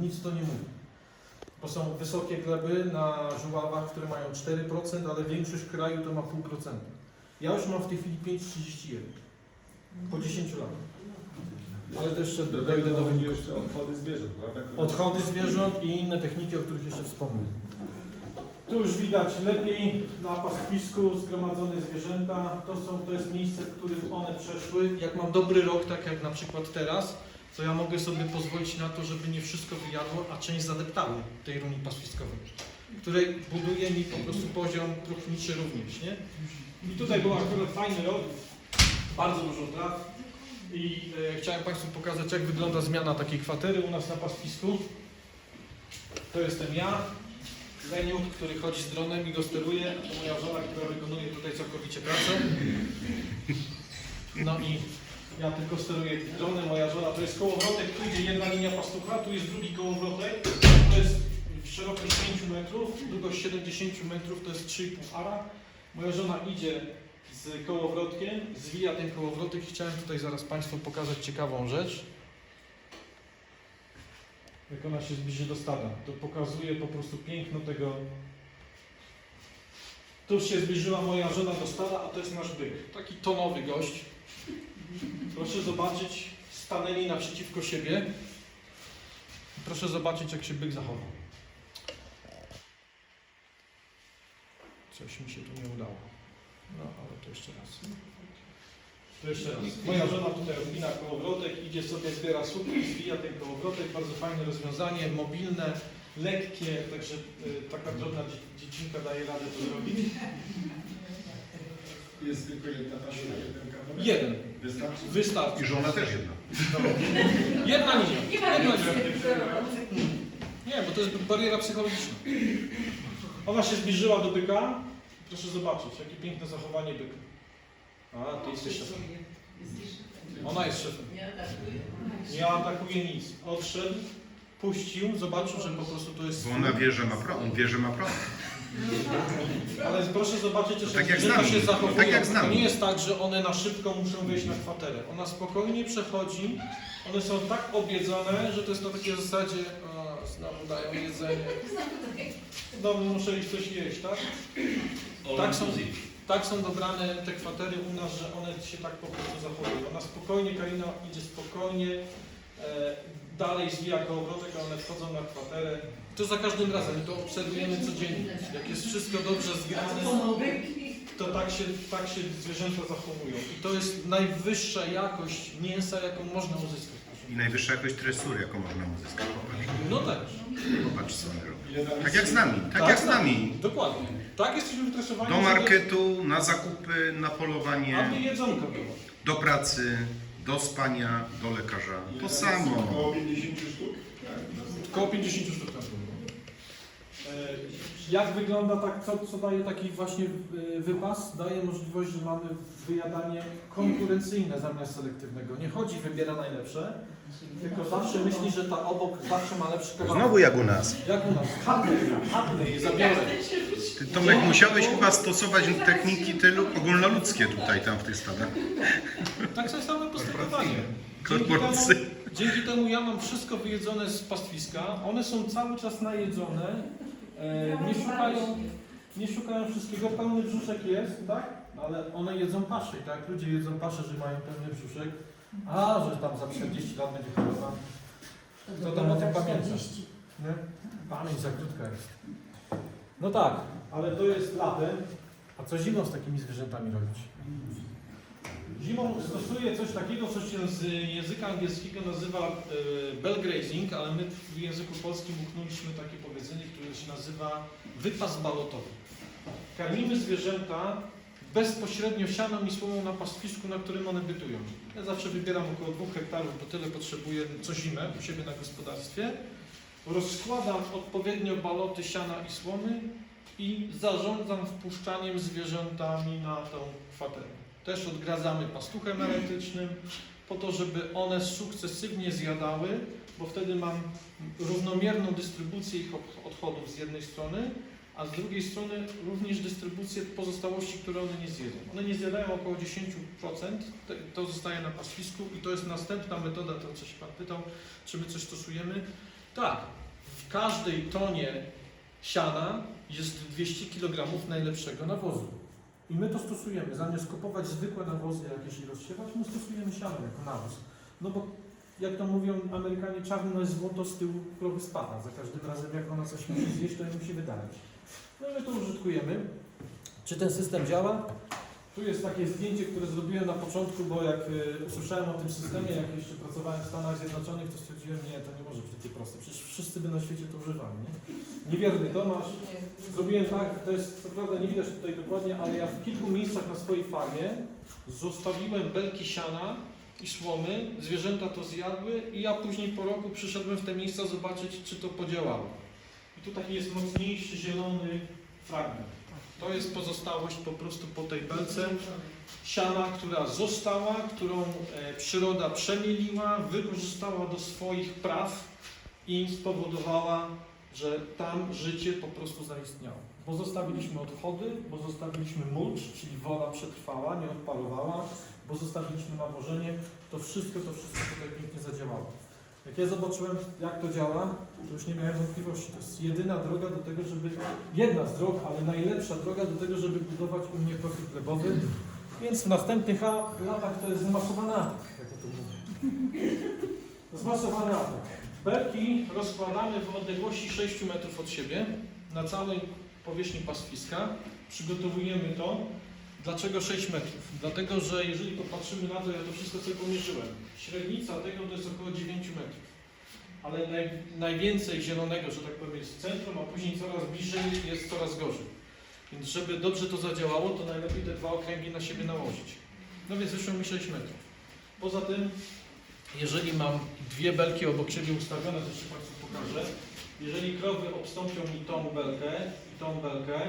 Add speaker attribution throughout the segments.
Speaker 1: nic to nie mówi. Bo są wysokie gleby na żuławach, które mają 4%, ale większość kraju to ma 0,5%. Ja już mam w tej chwili 5,31 po 10 latach. Ale też jeszcze
Speaker 2: Do
Speaker 1: dojdę do
Speaker 2: jeszcze odchody zwierząt, prawda? które-
Speaker 1: Odchody zwierząt i inne techniki, o których jeszcze wspomnę. Tu już widać lepiej na pastwisku zgromadzone zwierzęta. To, są, to jest miejsce, w którym one przeszły. Jak mam dobry rok, tak jak na przykład teraz, to ja mogę sobie pozwolić na to, żeby nie wszystko wyjadło, a część zadeptały tej runi pastwiskowej, której buduje mi po prostu poziom próchniczy również, nie? I tutaj był akurat fajny rok, bardzo dużo traw. I e, chciałem Państwu pokazać, jak wygląda zmiana takiej kwatery u nas na pastwisku. To jestem ja, Leniuk, który chodzi z dronem i go steruje, a to moja żona, która wykonuje tutaj całkowicie pracę. No i ja tylko steruję dronem, moja żona to jest kołowrotek, tu idzie jedna linia pastucha, tu jest drugi kołowrotek, to jest szerokość 5 metrów, długość 70 metrów, to jest 3,5 ara. Moja żona idzie z kołowrotkiem, zwija ten kołowrotek chciałem tutaj zaraz Państwu pokazać ciekawą rzecz. Jak ona się zbliży do stada, to pokazuje po prostu piękno tego. Tu się zbliżyła moja żona do stada, a to jest nasz byk. Taki tonowy gość. Proszę zobaczyć, stanęli naprzeciwko siebie. Proszę zobaczyć, jak się byk zachował. Coś mi się tu nie udało. No, ale to jeszcze raz. To jeszcze raz. Moja żona tutaj odpina kołowrotek, idzie sobie, zbiera słupki, zwija ten kołowrotek. Bardzo fajne rozwiązanie, mobilne, lekkie, także y, taka drobna dzie- dziecinka daje radę to zrobić.
Speaker 2: Jest tylko jedna jeden kawałek?
Speaker 1: Jeden.
Speaker 2: Wystarczy?
Speaker 1: Wystarczy.
Speaker 3: I żona też jedna.
Speaker 1: Jedna linia.
Speaker 4: Nie
Speaker 1: Jedna linia. Nie, bo to jest bariera psychologiczna. Ona się zbliżyła do byka. Proszę zobaczyć, jakie piękne zachowanie byka. A, ty jesteś szefem. Ona jest szefem.
Speaker 4: Nie atakuje.
Speaker 1: Nic. Odszedł, puścił, zobaczył, że po prostu to jest...
Speaker 3: Bo ona wie, że ma prawo. On wie, że ma prawo.
Speaker 1: Ale proszę zobaczyć, że
Speaker 3: tak jak z
Speaker 1: zwierzęta
Speaker 3: nami.
Speaker 1: się zachowują.
Speaker 3: tak jak z
Speaker 1: To
Speaker 3: nami.
Speaker 1: nie jest tak, że one na szybko muszą wejść na kwaterę. Ona spokojnie przechodzi. One są tak objedzone, że to jest na takiej zasadzie, a, znowu dają jedzenie. Znowu muszę iść coś jeść, tak? Tak są, tak są dobrane te kwatery u nas, że one się tak po prostu zachowują. Ona spokojnie, Karina idzie spokojnie, e, dalej zwija kołowrotek, a one wchodzą na kwaterę. To za każdym razem, to obserwujemy codziennie. Jak jest wszystko dobrze zgrane, to tak się, tak się zwierzęta zachowują. I to jest najwyższa jakość mięsa, jaką można uzyskać.
Speaker 3: I najwyższa jakość tresury, jaką można uzyskać. Popatrz.
Speaker 1: No też.
Speaker 3: Popatrz, co on robi.
Speaker 2: Ile tam
Speaker 3: Tak
Speaker 2: jest-
Speaker 3: jak z nami. Tak jak z nami.
Speaker 1: Dokładnie. Tak jesteśmy wytresowani.
Speaker 3: Do
Speaker 1: żeby-
Speaker 3: marketu, na zakupy, na
Speaker 1: Aby
Speaker 3: polowanie,
Speaker 1: jedzonko było.
Speaker 3: do pracy, do spania, do lekarza. To samo.
Speaker 2: Około 50 sztuk? Tak.
Speaker 1: Około 50 sztuk. E, Jak wygląda tak, co, co daje taki właśnie e, wypas? Daje możliwość, że mamy wyjadanie konkurencyjne zamiast selektywnego. Nie chodzi wybiera najlepsze, tylko zawsze myśli, że ta obok zawsze ma lepszy kawałek.
Speaker 3: Znowu jak u nas.
Speaker 1: Jak u nas? Chapny i zabiorę.
Speaker 3: Ty, Tomek, musiałeś chyba stosować techniki tylu ogólnoludzkie tutaj, tam w tych stadach.
Speaker 1: Tak sobie same postępowanie. Dzięki
Speaker 3: Korporacje.
Speaker 1: temu, dzięki temu ja mam wszystko wyjedzone z pastwiska. One są cały czas najedzone. E, nie szukają nie szukają wszystkiego, pełny brzuszek jest, tak? Ale one jedzą paszę, i tak? Ludzie jedzą paszę, że mają pełny brzuszek, a że tam za 40 lat będzie choroba. Kto tam o tym pamięta? Nie? Pamięć za krótka jest. No tak, ale to jest latem. A co zimą z takimi zwierzętami robić? Zimą stosuję coś takiego, co się z języka angielskiego nazywa e, bell grazing, ale my w języku polskim uchnęliśmy takie nazywa wypas balotowy. Karmimy zwierzęta bezpośrednio sianem i słomą na pastwisku, na którym one bytują. Ja zawsze wybieram około 2 hektarów, bo tyle potrzebuję co zimę u siebie na gospodarstwie. Rozkładam odpowiednio baloty siana i słomy i zarządzam wpuszczaniem zwierzętami na tą kwaterę. Też odgradzamy pastuchem elektrycznym po to, żeby one sukcesywnie zjadały, bo wtedy mam równomierną dystrybucję ich odchodów z jednej strony, a z drugiej strony również dystrybucję pozostałości, które one nie zjedzą. One nie zjadają około 10%, te- to zostaje na pastwisku i to jest następna metoda, to co się Pan pytał, czy my coś stosujemy. Tak. W każdej tonie siana jest 200 kg najlepszego nawozu. I my to stosujemy. Zamiast kupować zwykłe nawozy jakieś i rozsiewać, my stosujemy siano jako nawóz. No bo jak to mówią Amerykanie, czarno jest złoto z tyłu krowy spada. Za każdym razem jak ona coś musi zjeść, to jej musi wydać. No i my to użytkujemy. Czy ten system działa? Tu jest takie zdjęcie, które zrobiłem na początku, bo jak y, usłyszałem o tym systemie, jak jeszcze pracowałem w Stanach Zjednoczonych, to stwierdziłem, nie, to nie może być takie proste. Przecież wszyscy by na świecie to używali, nie? Niewierny Tomasz, Zrobiłem tak, to jest, co prawda nie widać tutaj dokładnie, ale ja w kilku miejscach na swojej farmie zostawiłem belki siana i słomy, zwierzęta to zjadły i ja później po roku przyszedłem w te miejsca zobaczyć, czy to podziałało. I tu taki jest mocniejszy, zielony fragment. To jest pozostałość po prostu po tej belce siana, która została, którą e, przyroda przemieliła, wykorzystała do swoich praw i spowodowała, że tam życie po prostu zaistniało. Bo zostawiliśmy odchody, bo zostawiliśmy mulcz, czyli woda przetrwała, nie odparowała, bo zostawiliśmy nawożenie, to wszystko, to wszystko tutaj pięknie zadziałało. Jak ja zobaczyłem, jak to działa, to już nie miałem wątpliwości. To jest jedyna droga do tego, żeby, jedna z drog, ale najlepsza droga do tego, żeby budować u mnie profil glebowy. Więc w następnych latach to jest zmasowany atak, jak ja to mówię. Zmasowany atak. Belki rozkładamy w odległości 6 metrów od siebie na całej powierzchni pastwiska. Przygotowujemy to. Dlaczego 6 metrów? Dlatego, że jeżeli popatrzymy na to, ja to wszystko sobie pomierzyłem. Średnica tego to jest około 9 metrów. Ale naj, najwięcej zielonego, że tak powiem, jest w centrum, a później coraz bliżej jest coraz gorzej. Więc żeby dobrze to zadziałało, to najlepiej te dwa okręgi na siebie nałożyć. No więc wyszło mi 6 metrów. Poza tym jeżeli mam dwie belki obok siebie ustawione, to jeszcze Państwu pokażę. Jeżeli krowy obstąpią mi tą belkę i tą belkę,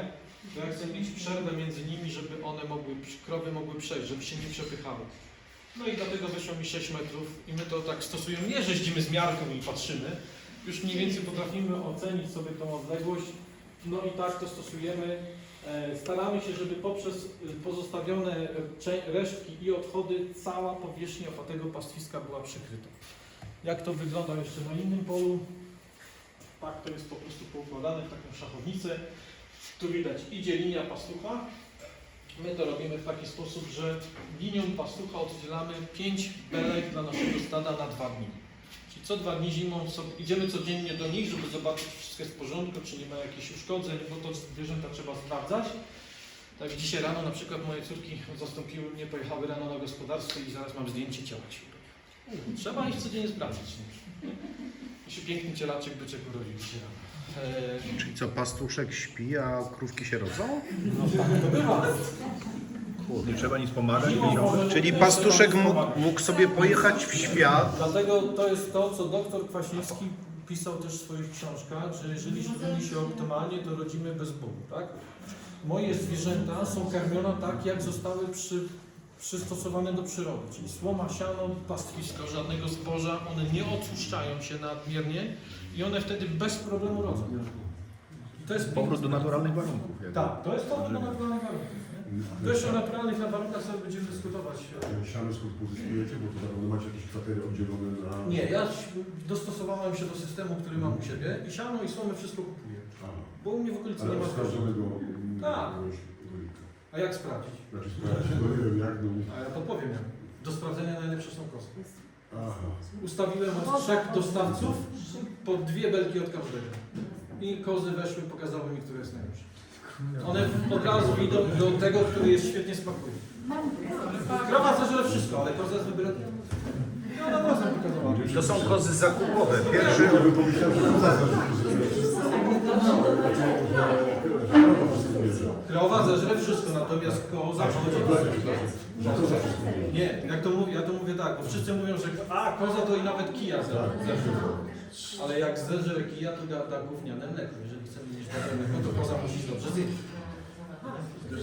Speaker 1: to ja chcę mieć przerwę między nimi, żeby one mogły, krowy mogły przejść, żeby się nie przepychały. No i dlatego wyszło mi 6 metrów i my to tak stosujemy, nie że z miarką i patrzymy, już mniej więcej potrafimy ocenić sobie tą odległość, no i tak to stosujemy. E, Staramy się, żeby poprzez pozostawione e, cze- resztki i odchody cała powierzchnia tego pastwiska była przykryta. Jak to wygląda jeszcze na innym polu? Tak, to jest po prostu poukładane w taką szachownicę. Tu widać idzie linia pastucha. My to robimy w taki sposób, że linią pastucha oddzielamy 5 belek dla naszego stada na dwa dni. Czyli co dwa dni zimą sobie, idziemy codziennie do nich, żeby zobaczyć, czy wszystko jest w porządku, czy nie ma jakichś uszkodzeń, bo to zwierzęta trzeba sprawdzać. Tak dzisiaj rano na przykład moje córki zastąpiły mnie, pojechały rano na gospodarstwo i zaraz mam zdjęcie ciała ci urodził. Trzeba ich codziennie sprawdzić. I się piękny cielaczek byczek urodził dzisiaj rano. Eee,
Speaker 3: Czyli co, pastuszek śpi, a krówki się rodzą?
Speaker 1: no tak to bywa.
Speaker 3: Nie trzeba nic pomagać. Czyli pastuszek mógł, mógł sobie pojechać w świat.
Speaker 1: Dlatego to jest to, co doktor Kwaśniewski pisał też w swoich książkach, że jeżeli żywimy się optymalnie, to rodzimy bez bólu, tak? Moje zwierzęta są karmione tak, jak zostały przy, przystosowane do przyrody, czyli słoma, siano, pastwisko, żadnego zboża, one nie otłuszczają się nadmiernie i one wtedy bez problemu rodzą. To jest
Speaker 3: Powrót do naturalnych warunków.
Speaker 1: Tak, to jest powrót do naturalnych warunków. jeszcze o naturalnych warunkach sobie będziemy dyskutować.
Speaker 4: Siano skąd pozyskujecie, bo to naprawdę macie jakieś kwatery oddzielone na...
Speaker 1: Nie, ja dostosowałem się do systemu, który mam u siebie i siano i słomy wszystko kupuję. Bo u mnie w okolicy
Speaker 4: Ale
Speaker 1: nie ma
Speaker 4: sprawdzonego...
Speaker 1: Tak. A jak sprawdzić?
Speaker 4: Znaczy sprawdzić, no nie wiem jak, no...
Speaker 1: A ja podpowiem jak. Do sprawdzenia najlepsze są kozy.
Speaker 4: Aha.
Speaker 1: Ustawiłem od trzech dostawców po dwie belki od każdego. I kozy weszły, pokazały mi, które jest najlepsze. One od razu idą do tego, który jest świetnie smakuje. Krowa zażre wszystko, ale koza jest od razu mi pokazała.
Speaker 3: To są kozy zakupowe. Pierwszy,
Speaker 4: Ja bym pomyślał, że to zaznacz.
Speaker 1: Krowa zeżre wszystko, natomiast koza chodzi
Speaker 4: Że to za wszystko bierze.
Speaker 1: Nie, jak to mówię, ja to mówię tak, bo wszyscy mówią, że a, koza to i nawet kija
Speaker 4: Tak,
Speaker 1: zeżre. Ale jak zeżre kija, to da, da gówniane mleko. Jeżeli chcemy mieć dobre mleko, to koza musi dobrze zjeść.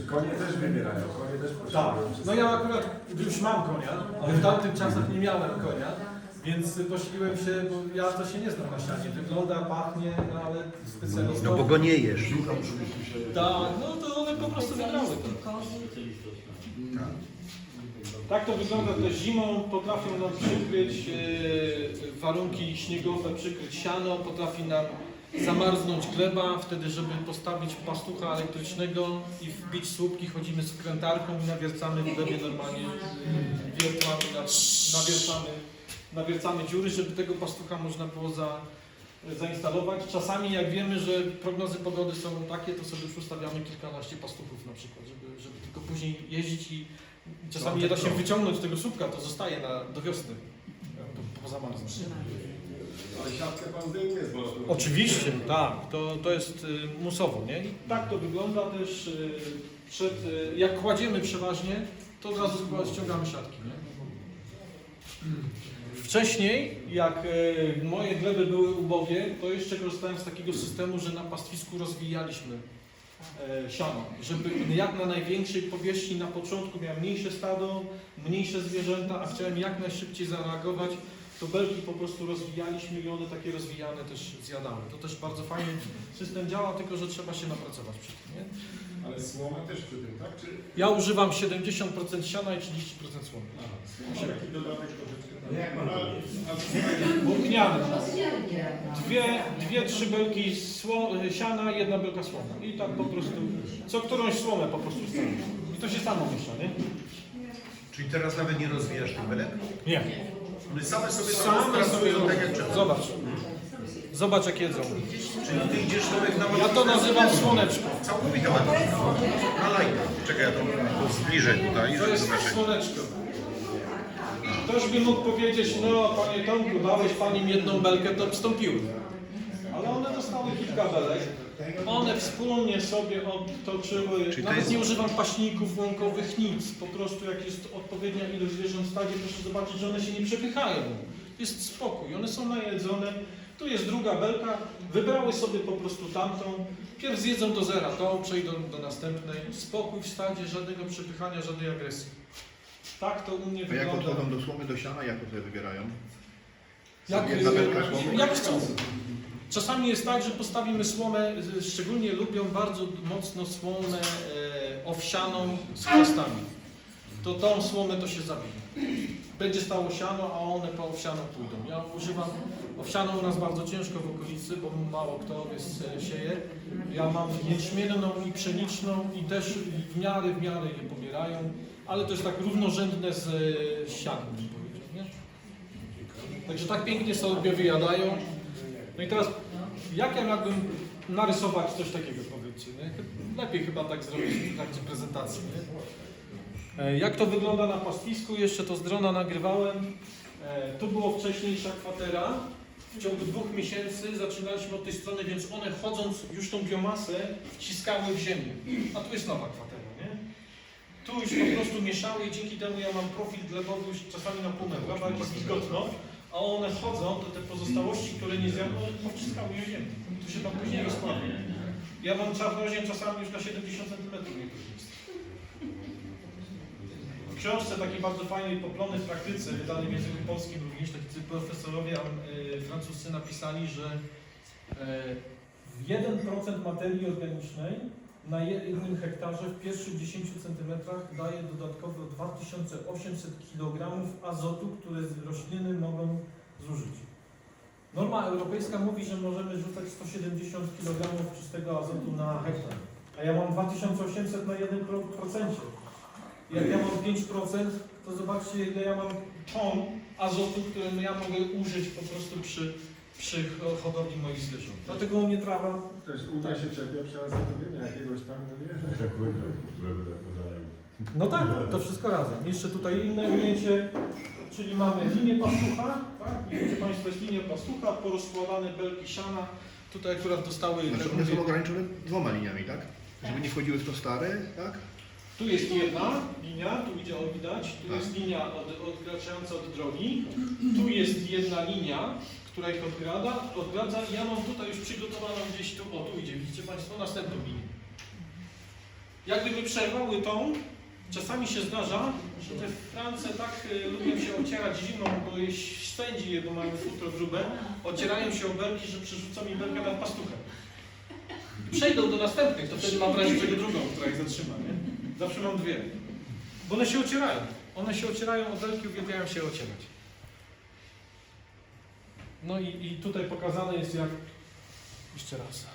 Speaker 2: Konie też wybierają, konie też
Speaker 1: Tak. No ja akurat już mam konia, ale w tamtych czasach nie miałem konia, Więc pośliłem się, bo ja to się nie znam na sianie. Wygląda, pachnie, no ale specjalistą...
Speaker 3: No bo go nie jesz.
Speaker 1: Tak, no to one po prostu wybrały to. Tak to wygląda też zimą, potrafią nam przykryć e, warunki śniegowe, przykryć siano, potrafi nam zamarznąć gleba, wtedy żeby postawić pastucha elektrycznego i wbić słupki, chodzimy z wkrętarką i nawiercamy w glebie normalnie e, wiertłami, na- nawiercamy, nawiercamy dziury, żeby tego pastucha można było za, zainstalować. Czasami jak wiemy, że prognozy pogody są takie, to sobie już ustawiamy kilkanaście pastuchów na przykład, żeby, żeby tylko później jeździć i czasami nie da się wyciągnąć tego słupka, to zostaje na, do wiosny, po, po zamarznięciu.
Speaker 4: Ale siatkę pan zdejmuje z boku.
Speaker 1: Oczywiście, tak, to, to jest y, musowo, nie? I tak to wygląda też y, przed, y, jak kładziemy przeważnie, to od razu chyba ściągamy siatki, nie? Wcześniej, jak y, moje gleby były ubogie, to jeszcze korzystałem z takiego systemu, że na pastwisku rozwijaliśmy e, siano, żeby jak na największej powierzchni na początku miałem mniejsze stado, mniejsze zwierzęta, a chciałem jak najszybciej zareagować, to belki po prostu rozwijaliśmy i one takie rozwijane też zjadały. To też bardzo fajnie system działa, tylko że trzeba się napracować przy tym, nie?
Speaker 2: Ale słomę też przy tym, tak? Czy...
Speaker 1: Ja używam 70% siana i 30% słomy.
Speaker 2: Aha, słoma, taki dodatek troszeczkę.
Speaker 5: Jak pan
Speaker 2: A-
Speaker 5: to
Speaker 2: a-
Speaker 1: Włókniane. Dwie, dwie, trzy belki sło, siana, jedna belka słoma. I tak po prostu, co którąś słomę po prostu stawiam. I to się samo miesza, nie?
Speaker 3: Czyli teraz nawet nie rozwijasz tych belek?
Speaker 1: Nie.
Speaker 3: One same sobie
Speaker 1: Same sobie
Speaker 3: tak jak trzeba.
Speaker 1: Zobacz. Zobacz jak jedzą.
Speaker 3: Czyli ty idziesz sobie na
Speaker 1: Ja to nazywam słoneczko.
Speaker 3: Całkowita ładność. Na lajka. Czekaj, ja to zbliżę tutaj,
Speaker 1: To
Speaker 3: żeby
Speaker 1: jest
Speaker 3: zobaczyć.
Speaker 1: słoneczko. Ktoś by mógł powiedzieć, no panie Tomku, dałeś pani im jedną belkę, to wstąpiły. Ale one dostały kilka belek. One wspólnie sobie obtoczyły,
Speaker 3: to
Speaker 1: nawet
Speaker 3: jest-
Speaker 1: nie używam paśników łąkowych, nic. Po prostu jak jest odpowiednia ilość zwierząt w stadzie, proszę zobaczyć, że one się nie przepychają. Jest spokój, one są najedzone. Tu jest druga belka, wybrały sobie po prostu tamtą. Pierw zjedzą do zera tą, przejdą do następnej. Spokój w stadzie, żadnego przepychania, żadnej agresji. Tak to u mnie
Speaker 6: A jak
Speaker 1: wygląda.
Speaker 6: odchodzą do słomy, do siana, jak to sobie wybierają?
Speaker 1: Jak,
Speaker 6: Jedna belka słomy?
Speaker 1: jak chcą. Czasami jest tak, że postawimy słomę, szczególnie lubią bardzo mocno słomę e, owsianą z chwastami. To tą słomę to się zabije. Będzie stało siano, a one po owsianą pójdą. Ja używam owsianą u nas bardzo ciężko w okolicy, bo mało kto jest, sieje. Ja mam jęczmienną i pszeniczną i też w miarę, w miarę je pobierają, ale to jest tak równorzędne z sianem. Nie? Także tak pięknie sobie wyjadają. No i teraz, jak ja miałbym narysować coś takiego, powiedzcie, nie? Lepiej chyba tak zrobić w trakcie prezentacji, nie? E, Jak to wygląda na pastwisku? Jeszcze to z drona nagrywałem. E, Tu było wcześniejsza kwatera. W ciągu dwóch miesięcy zaczynaliśmy od tej strony, więc one chodząc już tą biomasę wciskały w ziemię. A tu jest nowa kwatera, nie? Tu już po prostu mieszały i dzięki temu ja mam profil glebowy już czasami na pół metra, bardziej wilgotno, a one chodzą, to te pozostałości, które nie zjadły, powciskały je w ziemię. Tu się tam później rozkłada. Ja mam czarnoziem czasami już na 70 cm. W książce takiej bardzo fajnej poplony w praktyce, wydanej w języku polskim również, tacy profesorowie y, francuscy napisali, że y, 1% materii organicznej na jednym hektarze w pierwszych 10 cm daje dodatkowo 2800 kg azotu, które rośliny mogą zużyć. Norma europejska mówi, że możemy rzucać 170 kg czystego azotu na hektar, a ja mam 2800 na 1%. Jak ja mam 5%, to zobaczcie ile ja mam ton azotu, który ja mogę użyć po prostu przy, przy hodowli moich zwierząt. Dlatego u mnie trawa
Speaker 2: Ktoś uda się czepia przy azotowienia jakiegoś tam, no nie?
Speaker 4: Tak które by tak podają.
Speaker 1: No tak, to wszystko razem. Jeszcze tutaj inne ujęcie, czyli mamy linię pastucha, tak? Widzicie Państwo, jest linia pastucha, porozkładane belki siana. Tutaj akurat dostały,
Speaker 6: Znaczy
Speaker 1: tak
Speaker 6: one są ograniczone dwoma liniami, tak? Żeby nie wchodziły w to stare, tak?
Speaker 1: Tu jest jedna linia, tu idzie, o widać, tu
Speaker 6: Tak.
Speaker 1: jest linia od, odgraczająca od drogi, tu jest jedna linia, która ich odgrada, odgradza i ja mam tutaj już przygotowaną gdzieś tu, o tu idzie, widzicie Państwo, następną linię. Jak gdyby przerwały tą, Czasami się zdarza, że te France tak y, lubią się ocierać zimą, bo je swędzi je, bo mają futro grube, ocierają się o belki, że przerzucą mi belkę nad pastuchem. I przejdą do następnych, to wtedy mam w razie czego drugą, która ich zatrzyma, nie? Zawsze mam dwie. Bo one się ocierają. One się ocierają o belki, uwielbiają się ocierać. No i, i tutaj pokazane jest jak, jeszcze raz,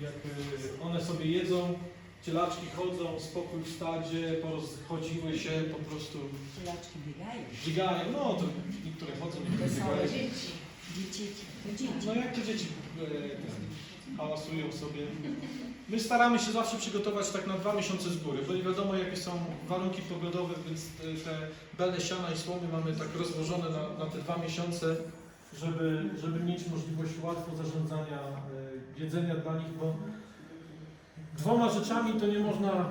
Speaker 1: jak y, one sobie jedzą, cielaczki chodzą, spokój w stadzie, porozchodziły się, po prostu
Speaker 5: Cielaczki biegają.
Speaker 1: biegają, no to niektóre chodzą, niektóre biegają.
Speaker 5: Dzieci. Dzieci.
Speaker 1: No jak te dzieci e, hałasują sobie. My staramy się zawsze przygotować tak na dwa miesiące z góry, bo nie wiadomo jakie są warunki pogodowe, więc te, bele siana i słomy mamy tak rozłożone na, na te dwa miesiące, żeby, żeby mieć możliwość łatwo zarządzania e, jedzenia dla nich, bo dwoma rzeczami to nie można e,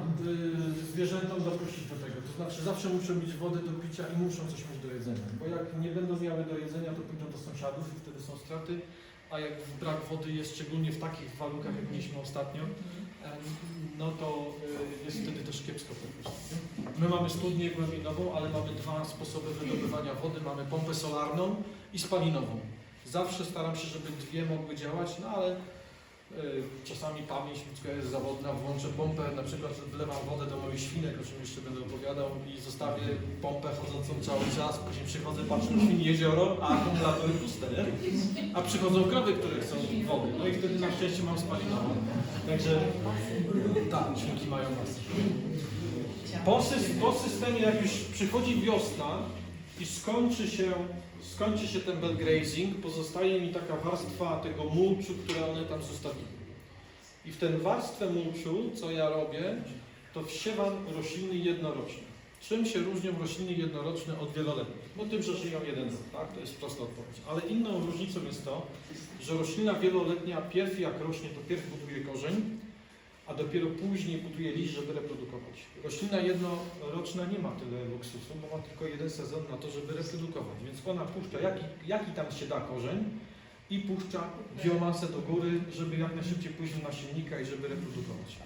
Speaker 1: zwierzętom dopuścić do tego. To znaczy zawsze muszą mieć wodę do picia i muszą coś mieć do jedzenia, bo jak nie będą miały do jedzenia, to pójdą do sąsiadów i wtedy są straty, a jak brak wody jest szczególnie w takich warunkach, jak mieliśmy ostatnio, em, no to y, jest wtedy też kiepsko po prostu. My mamy studnię głębinową, ale mamy dwa sposoby wydobywania wody. Mamy pompę solarną i spalinową. Zawsze staram się, żeby dwie mogły działać, no ale czasami pamięć ludzka jest zawodna, włączę pompę, na przykład wlewam wodę do moich świnek, o czym jeszcze będę opowiadał i zostawię pompę chodzącą cały czas, później przychodzę, patrzę na świni jezioro, a akumulatory puste, nie? A przychodzą krowy, które chcą wody, no i wtedy na szczęście mam spalinową. Także tak, świnki mają masę. Po, po systemie, jak już przychodzi wiosna i skończy się, skończy się ten bell grazing, pozostaje mi taka warstwa tego mulczu, które one tam zostawiły. I w tę warstwę mulczu, co ja robię, to wsiewam rośliny jednoroczne. Czym się różnią rośliny jednoroczne od wieloletnich? No tym, że żyją jeden rok, tak? To jest prosta odpowiedź. Ale inną różnicą jest to, że roślina wieloletnia pierw jak rośnie, to pierw buduje korzeń, a dopiero później buduje liść, żeby reprodukować. Roślina jednoroczna nie ma tyle luksusu, bo ma tylko jeden sezon na to, żeby reprodukować. Więc ona puszcza, jaki, jaki tam się da korzeń i puszcza biomasę do góry, żeby jak najszybciej pójść do nasiennika i żeby reprodukować.